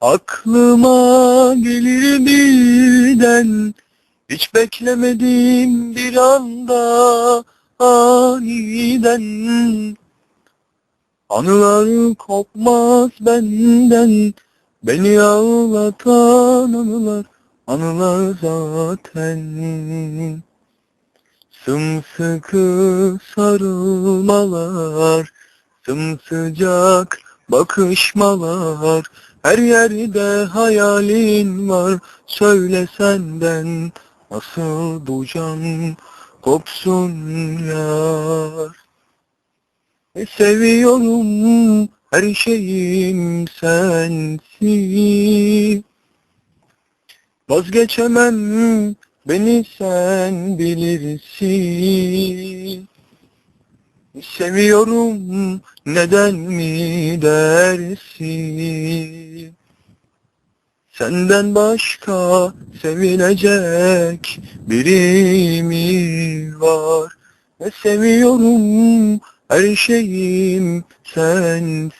Aklıma gelir birden? Hiç beklemedim bir anda aniden. Anılar kopmaz benden. Beni ağlatan anılar Anılar zaten. Sımsıkı sarılmalar Sımsıcak bakışmalar Her yerde hayalin var. Söyle senden Nasıl bu can kopsun yar? E seviyorum her şeyim sensin. Vazgeçemem beni sen bilirsin Seviyorum neden mi dersin? Senden başka sevilecek biri mi var. Ve seviyorum her şeyim sensin.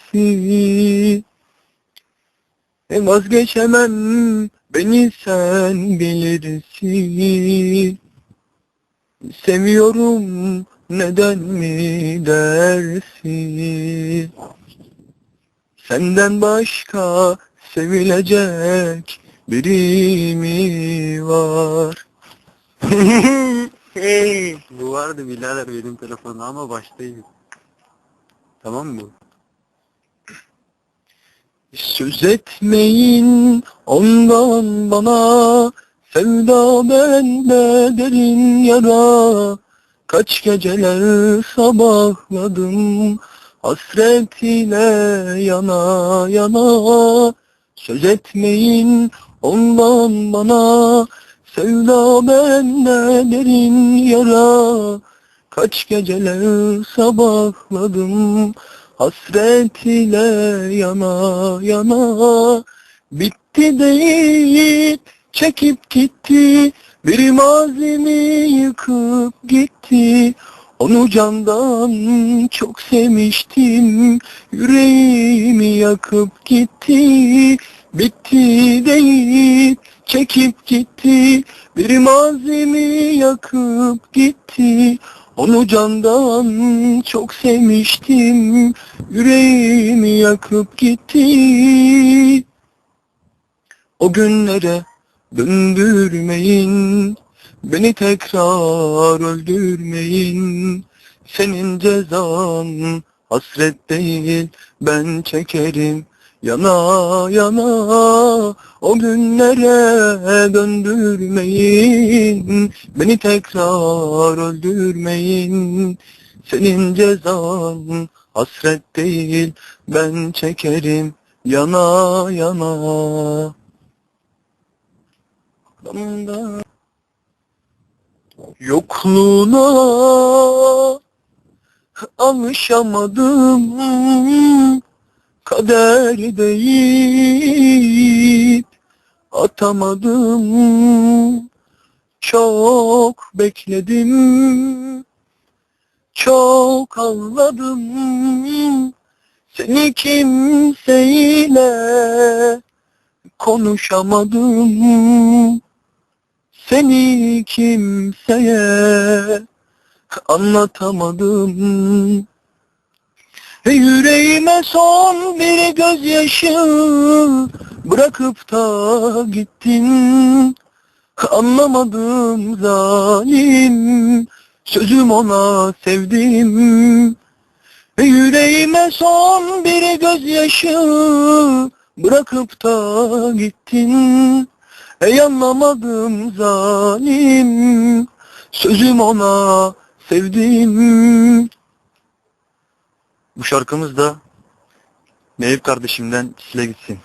E Vazgeçemem beni sen bilirsin. Seviyorum neden mi dersin Senden başka sevilecek biri mi var? Bu vardı birader benim telefonum ama baştayım. Tamam mı? Söz etmeyin ondan bana Sevda bende derin yara Kaç geceler sabahladım Hasret ile yana yana. Söz etmeyin ondan bana Sevda bende derin yara. Kaç geceler sabahladım Hasret ile yana yana. Bitti deyip çekip gitti Bir mazimi yıkıp gitti. Onu candan çok sevmiştim. Yüreğimi yakıp gitti. Bitti deyip çekip gitti. Bir mazimi yakıp gitti. Onu candan çok sevmiştim. Yüreğimi yakıp gitti. O günlere döndürmeyin. Beni tekrar öldürmeyin. Senin cezan hasret değil. Ben çekerim yana yana. O günlere döndürmeyin. Beni tekrar öldürmeyin. Senin cezan hasret değil. Ben çekerim yana yana Damda Yokluğuna alışamadım. Kader deyip atamadım. Çok bekledim. Çok ağladım. Seni kimseyle konuşamadım Seni kimseye anlatamadım. Yüreğime son bir gözyaşı bırakıp da gittin. Anlamadım zalim sözüm ona sevdim. Yüreğime son bir gözyaşı bırakıp da gittin Ey anlamadım zalim. Sözüm ona sevdim. Bu şarkımız da Meyip kardeşimden size gitsin